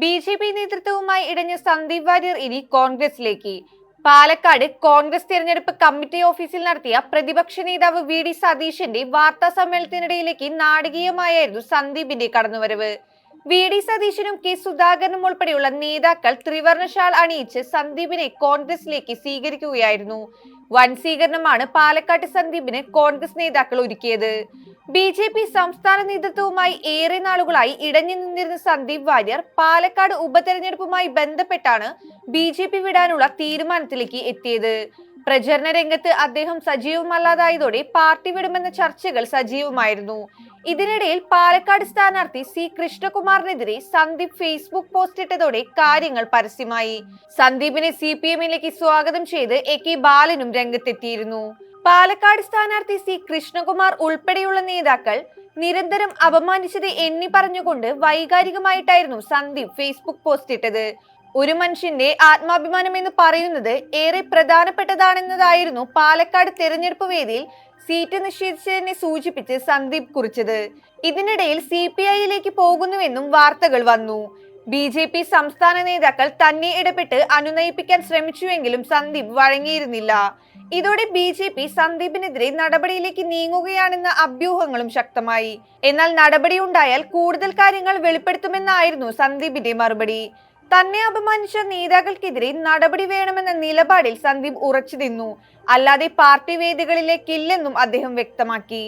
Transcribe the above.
B J P നേതൃത്വവുമായി ഇടഞ്ഞ സന്ദീപ് വാര്യർ ഇനി കോൺഗ്രസിലേക്ക്. പാലക്കാട് കോൺഗ്രസ് തിരഞ്ഞെടുപ്പ് കമ്മിറ്റി ഓഫീസിൽ നടത്തിയ പ്രതിപക്ഷ നേതാവ് വി ഡി സതീശന്റെ വാർത്താ സമ്മേളനത്തിനിടയിലേക്ക് നാടകീയമായായിരുന്നു സന്ദീപിന്റെ കടന്നുവരവ്. വി ഡി സതീശനും കെ സുധാകരനും ഉൾപ്പെടെയുള്ള നേതാക്കൾ ത്രിവർണശാൽ അണിയിച്ച് സന്ദീപിനെ കോൺഗ്രസിലേക്ക് സ്വീകരിക്കുകയായിരുന്നു. വൻ സ്വീകരണമാണ് പാലക്കാട്ട് സന്ദീപിന് കോൺഗ്രസ് നേതാക്കൾ ഒരുക്കിയത്. ബി ജെ പി സംസ്ഥാന നേതൃത്വവുമായി ഏറെ നാളുകളായി ഇടഞ്ഞു നിന്നിരുന്ന സന്ദീപ് വാര്യർ പാലക്കാട് ഉപതെരഞ്ഞെടുപ്പുമായി ബന്ധപ്പെട്ടാണ് ബി ജെ പി വിടാനുള്ള തീരുമാനത്തിലേക്ക് എത്തിയത്. പ്രചരണ രംഗത്ത് അദ്ദേഹം സജീവമല്ലാതായതോടെ പാർട്ടി വിടുമെന്ന ചർച്ചകൾ സജീവമായിരുന്നു. ഇതിനിടയിൽ പാലക്കാട് സ്ഥാനാർത്ഥി സി കൃഷ്ണകുമാറിനെതിരെ സന്ദീപ് ഫേസ്ബുക്ക് പോസ്റ്റ് ഇട്ടതോടെ കാര്യങ്ങൾ പരസ്യമായി. സന്ദീപിനെ സി പി എമ്മിലേക്ക് സ്വാഗതം ചെയ്ത് എ കെ ബാലനും രംഗത്തെത്തിയിരുന്നു. പാലക്കാട് സ്ഥാനാർത്ഥി സി കൃഷ്ണകുമാർ ഉൾപ്പെടെയുള്ള നേതാക്കൾ നിരന്തരം അപമാനിച്ചത് എണ്ണി പറഞ്ഞുകൊണ്ട് വൈകാരികമായിട്ടായിരുന്നു സന്ദീപ് ഫേസ്ബുക്ക് പോസ്റ്റ് ഇട്ടത്. ഒരു മനുഷ്യന്റെ ആത്മാഭിമാനം എന്ന് പറയുന്നത് ഏറെ പ്രധാനപ്പെട്ടതാണെന്നതായിരുന്നു പാലക്കാട് തെരഞ്ഞെടുപ്പ് വേദിയിൽ സീറ്റ് നിഷേധിച്ചതിനെ സൂചിപ്പിച്ച് സന്ദീപ് കുറിച്ചത്. ഇതിനിടയിൽ സി പി ഐയിലേക്ക് പോകുന്നുവെന്നും വാർത്തകൾ വന്നു. ബി ജെ പി സംസ്ഥാന നേതാക്കൾ തന്നെ ഇടപെട്ട് അനുനയിപ്പിക്കാൻ ശ്രമിച്ചുവെങ്കിലും സന്ദീപ് വഴങ്ങിയിരുന്നില്ല. ഇതോടെ ബി ജെ പി സന്ദീപിനെതിരെ നടപടിയിലേക്ക് നീങ്ങുകയാണെന്ന അഭ്യൂഹങ്ങളും ശക്തമായി. എന്നാൽ നടപടി ഉണ്ടായാൽ കൂടുതൽ കാര്യങ്ങൾ വെളിപ്പെടുത്തുമെന്നായിരുന്നു സന്ദീപിന്റെ മറുപടി. തന്നെ അപമാനിച്ച നേതാക്കൾക്കെതിരെ നടപടി വേണമെന്ന നിലപാടിൽ സന്ദീപ് ഉറച്ചു നിന്നു. അല്ലാതെ പാർട്ടി വേദികളിലേക്കില്ലെന്നും അദ്ദേഹം വ്യക്തമാക്കി.